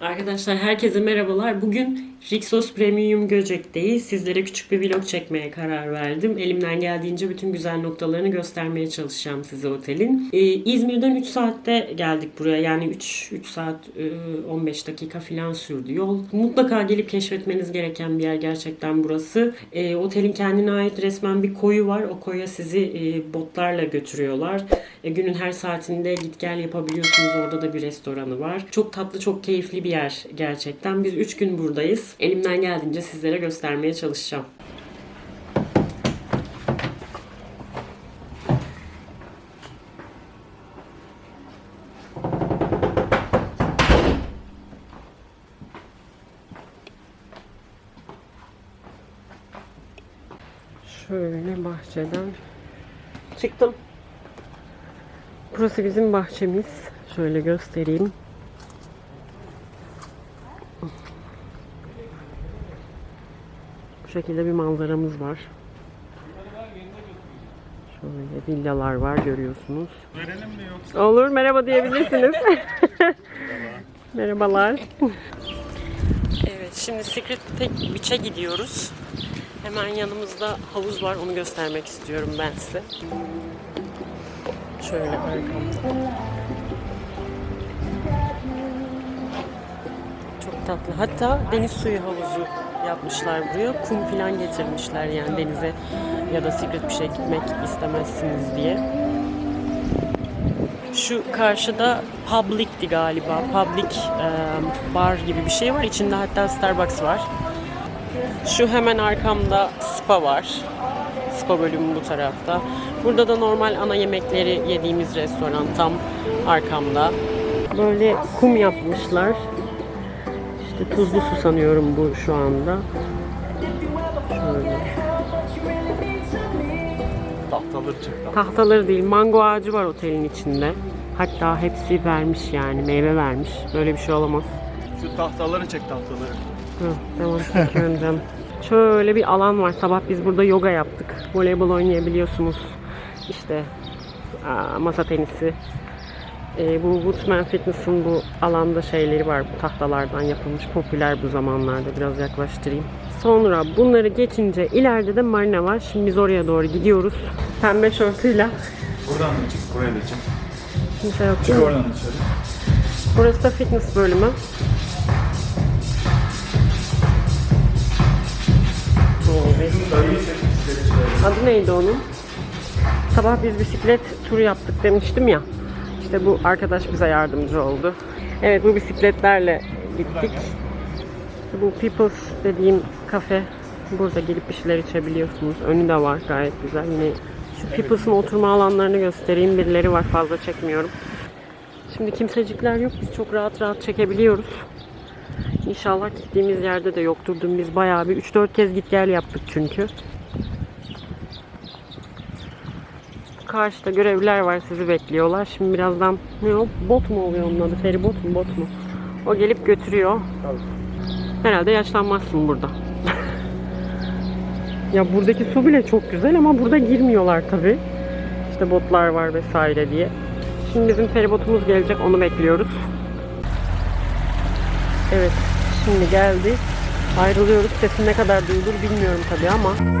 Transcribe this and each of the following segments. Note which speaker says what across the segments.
Speaker 1: Arkadaşlar herkese merhabalar. Bugün Rixos Premium Göcek'teyiz. Sizlere küçük bir vlog çekmeye karar verdim. Elimden geldiğince bütün güzel noktalarını göstermeye çalışacağım size otelin. Ee, İzmir'den 3 saatte geldik buraya. Yani 3, 3 saat e, 15 dakika falan sürdü yol. Mutlaka gelip keşfetmeniz gereken bir yer gerçekten burası. Ee, otelin kendine ait resmen bir koyu var. O koya sizi e, botlarla götürüyorlar. E, günün her saatinde git gel yapabiliyorsunuz. Orada da bir restoranı var. Çok tatlı, çok keyifli bir yer gerçekten. Biz 3 gün buradayız. Elimden geldiğince sizlere göstermeye çalışacağım. Şöyle bahçeden çıktım. Burası bizim bahçemiz. Şöyle göstereyim. Bu şekilde bir manzaramız var. Şöyle villalar var görüyorsunuz.
Speaker 2: Verelim mi yoksa?
Speaker 1: Olur merhaba diyebilirsiniz. Merhabalar. Evet şimdi Secret Tek Beach'e gidiyoruz. Hemen yanımızda havuz var onu göstermek istiyorum ben size. Şöyle arkamda. Çok tatlı. Hatta deniz suyu havuzu yapmışlar buraya. Kum falan getirmişler yani denize ya da Secret Beach'e gitmek istemezsiniz diye. Şu karşıda Public'ti galiba. Public e, bar gibi bir şey var. İçinde hatta Starbucks var. Şu hemen arkamda spa var. Spa bölümü bu tarafta. Burada da normal ana yemekleri yediğimiz restoran tam arkamda. Böyle kum yapmışlar. İşte tuzlu su sanıyorum bu şu anda. Şöyle.
Speaker 2: Tahtaları çıktı.
Speaker 1: Tahtaları değil, mango ağacı var otelin içinde. Hatta hepsi vermiş yani, meyve vermiş. Böyle bir şey olamaz.
Speaker 2: Şu tahtaları çek tahtaları.
Speaker 1: Hı, tamam canım. Şöyle bir alan var. Sabah biz burada yoga yaptık. Voleybol oynayabiliyorsunuz. İşte masa tenisi. Ee, bu Woodman Fitness'ın bu alanda şeyleri var. Bu tahtalardan yapılmış. Popüler bu zamanlarda. Biraz yaklaştırayım. Sonra bunları geçince ileride de marina var. Şimdi biz oraya doğru gidiyoruz. Pembe şortuyla.
Speaker 2: Buradan da çık, buraya da çık.
Speaker 1: Kimse yok değil
Speaker 2: Çık
Speaker 1: mi?
Speaker 2: oradan dışarı.
Speaker 1: Burası da fitness bölümü. Adı neydi onun? Sabah biz bisiklet turu yaptık demiştim ya. İşte bu arkadaş bize yardımcı oldu. Evet bu bisikletlerle gittik. Bu People's dediğim kafe. Burada gelip bir şeyler içebiliyorsunuz. Önü de var gayet güzel. Yine şu People's'ın oturma alanlarını göstereyim. Birileri var fazla çekmiyorum. Şimdi kimsecikler yok. Biz çok rahat rahat çekebiliyoruz. İnşallah gittiğimiz yerde de yoktur. Dün biz bayağı bir 3-4 kez git gel yaptık çünkü. Karşıda görevliler var sizi bekliyorlar. Şimdi birazdan ne o? Bot mu oluyor onun adı? Feribot mu? Bot mu? O gelip götürüyor. Herhalde yaşlanmazsın burada. ya buradaki su bile çok güzel ama burada girmiyorlar tabi. İşte botlar var vesaire diye. Şimdi bizim feribotumuz gelecek onu bekliyoruz. Evet şimdi geldi. Ayrılıyoruz. Sesim ne kadar duyulur bilmiyorum tabi ama.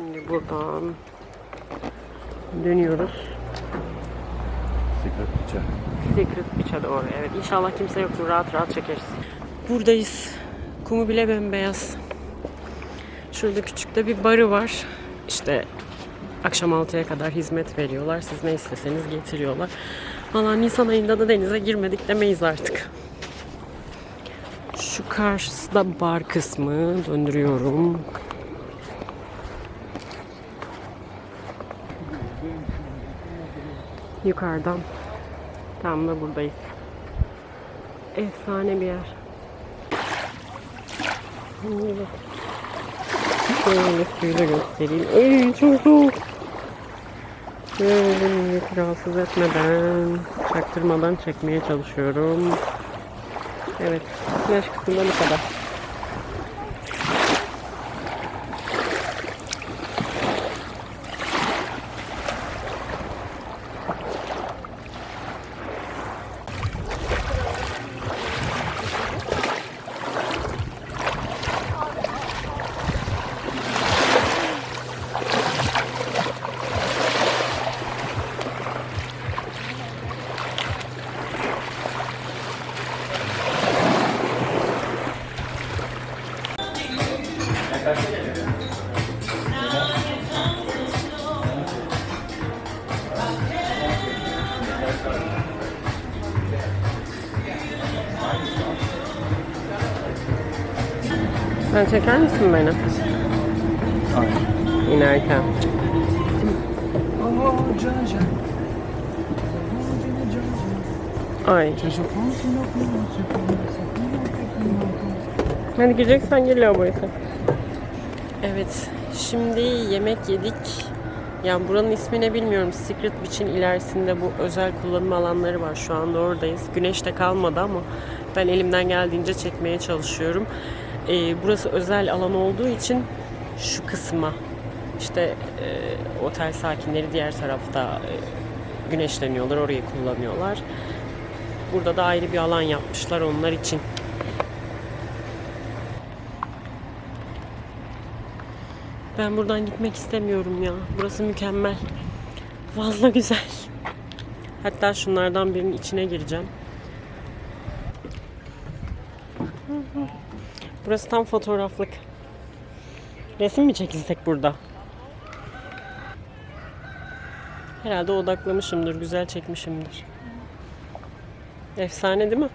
Speaker 3: Şimdi buradan dönüyoruz.
Speaker 1: Secret Beach'e. Secret Beach'e doğru evet. İnşallah kimse yoktur. Rahat rahat çekeriz. Buradayız. Kumu bile bembeyaz. Şurada küçük de bir barı var. İşte akşam 6'ya kadar hizmet veriyorlar. Siz ne isteseniz getiriyorlar. Valla Nisan ayında da denize girmedik demeyiz artık. Şu karşısı da bar kısmı. Döndürüyorum. Yukarıdan. Tam da buradayız. Efsane bir yer. Evet. Şöyle suyu da göstereyim. Ay çok soğuk. Şöyle milleti rahatsız etmeden, çaktırmadan çekmeye çalışıyorum. Evet, yaş kısmında bu kadar. Sen çeker misin beni? İnerken. Ay. Hadi gireceksen gir lavaboya sen. Evet. Şimdi yemek yedik. Yani buranın ismini bilmiyorum. Secret Beach'in ilerisinde bu özel kullanım alanları var. Şu anda oradayız. Güneş de kalmadı ama ben elimden geldiğince çekmeye çalışıyorum. Ee, burası özel alan olduğu için şu kısma işte e, otel sakinleri diğer tarafta e, güneşleniyorlar. Orayı kullanıyorlar. Burada da ayrı bir alan yapmışlar onlar için. Ben buradan gitmek istemiyorum ya. Burası mükemmel. Fazla güzel. Hatta şunlardan birinin içine gireceğim. Burası tam fotoğraflık. Resim mi çekilsek burada? Herhalde odaklamışımdır, güzel çekmişimdir. Efsane değil mi?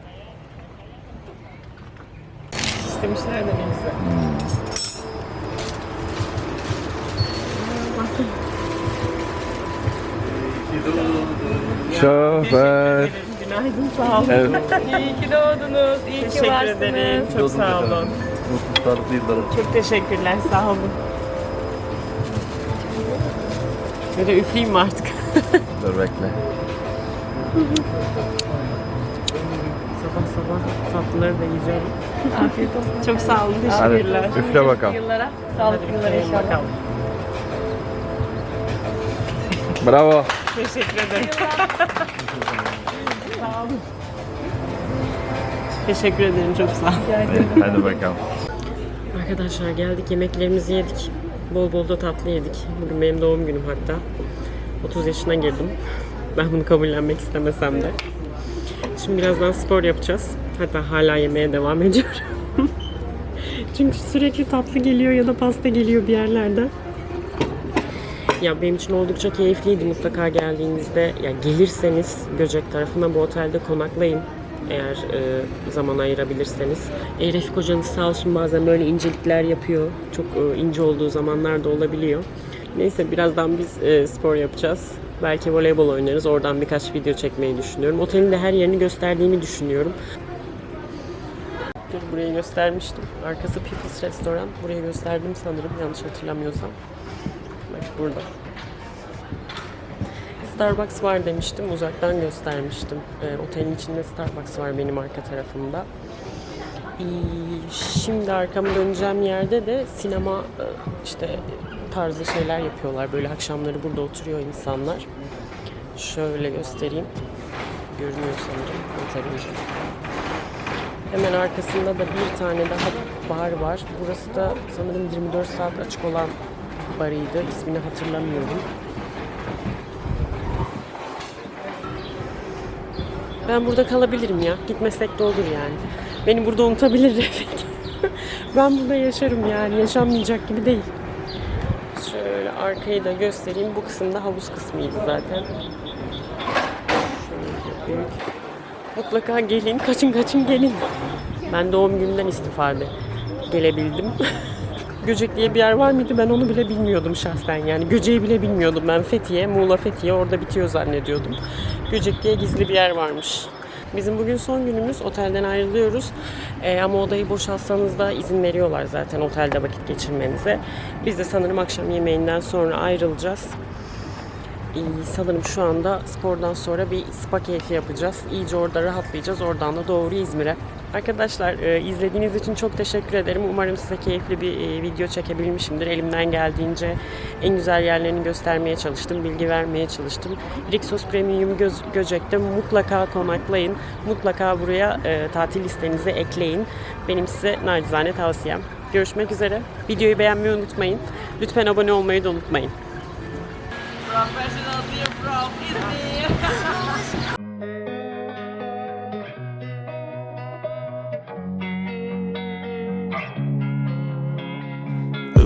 Speaker 1: İstemişler de ne güzel.
Speaker 4: Şoför.
Speaker 1: Günaydın, sağ olun.
Speaker 4: Evet.
Speaker 5: İyi ki doğdunuz, iyi ki
Speaker 1: Teşekkür
Speaker 5: varsınız.
Speaker 1: ederim. Çok sağ olun.
Speaker 4: Sağlıklı yıllar olsun.
Speaker 1: Çok teşekkürler, sağ olun. De üfleyeyim mi artık?
Speaker 4: Dur bekle.
Speaker 1: sabah sabah tatlıları da yiyeceğim.
Speaker 5: Afiyet olsun.
Speaker 1: Çok sağ olun,
Speaker 4: Hadi
Speaker 1: teşekkürler.
Speaker 4: üfle bakalım.
Speaker 5: Yıllara, sağlıklı yıllara
Speaker 1: Üfleyin
Speaker 5: inşallah.
Speaker 1: bakalım.
Speaker 4: Bravo.
Speaker 1: Teşekkür ederim. sağ olun. Teşekkür ederim, çok sağ olun.
Speaker 4: Hadi bakalım.
Speaker 1: Arkadaşlar geldik yemeklerimizi yedik. Bol bol da tatlı yedik. Bugün benim doğum günüm hatta. 30 yaşına girdim. Ben bunu kabullenmek istemesem de. Şimdi birazdan spor yapacağız. Hatta hala yemeye devam ediyorum. Çünkü sürekli tatlı geliyor ya da pasta geliyor bir yerlerden. Ya benim için oldukça keyifliydi mutlaka geldiğinizde. Ya gelirseniz Göcek tarafına bu otelde konaklayın. Eğer e, zaman ayırabilirseniz. E, Refik hocanız sağ olsun bazen böyle incelikler yapıyor. Çok e, ince olduğu zamanlar da olabiliyor. Neyse birazdan biz e, spor yapacağız. Belki voleybol oynarız. Oradan birkaç video çekmeyi düşünüyorum. Otelin de her yerini gösterdiğimi düşünüyorum. Dur burayı göstermiştim. Arkası People's Restaurant. Burayı gösterdim sanırım yanlış hatırlamıyorsam. Bak burada. Starbucks var demiştim. Uzaktan göstermiştim. Ee, otelin içinde Starbucks var benim arka tarafımda. Ee, şimdi arkamı döneceğim yerde de sinema e, işte tarzı şeyler yapıyorlar. Böyle akşamları burada oturuyor insanlar. Şöyle göstereyim. Görünüyor sanırım. Hemen arkasında da bir tane daha bar var. Burası da sanırım 24 saat açık olan barıydı. İsmini hatırlamıyorum. Ben burada kalabilirim ya. Gitmesek de olur yani. Beni burada unutabilir Refik. ben burada yaşarım yani. Yaşanmayacak gibi değil. Şöyle arkayı da göstereyim. Bu kısımda havuz kısmıydı zaten. Şöyle büyük. Mutlaka gelin. Kaçın kaçın gelin. Ben doğum günümden istifade gelebildim. Göcek diye bir yer var mıydı ben onu bile bilmiyordum şahsen yani Göcek'i bile bilmiyordum ben Fethiye, Muğla Fethiye orada bitiyor zannediyordum. Göcek diye gizli bir yer varmış. Bizim bugün son günümüz otelden ayrılıyoruz Ee, ama odayı boşaltsanız da izin veriyorlar zaten otelde vakit geçirmenize. Biz de sanırım akşam yemeğinden sonra ayrılacağız. Ee, sanırım şu anda spordan sonra bir spa keyfi yapacağız. İyice orada rahatlayacağız. Oradan da doğru İzmir'e. Arkadaşlar e, izlediğiniz için çok teşekkür ederim. Umarım size keyifli bir e, video çekebilmişimdir. Elimden geldiğince en güzel yerlerini göstermeye çalıştım, bilgi vermeye çalıştım. Rixos Premium Göz, Göcek'te mutlaka konaklayın. Mutlaka buraya e, tatil listenize ekleyin. Benim size nacizane tavsiyem. Görüşmek üzere. Videoyu beğenmeyi unutmayın. Lütfen abone olmayı da unutmayın.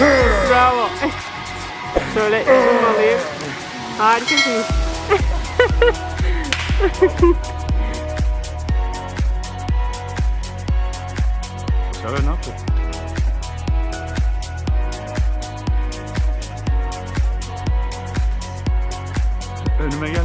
Speaker 1: Bravo. Şöyle zoom alayım. Harikasınız.
Speaker 2: Şöyle ne yapıyor? Önüme gel.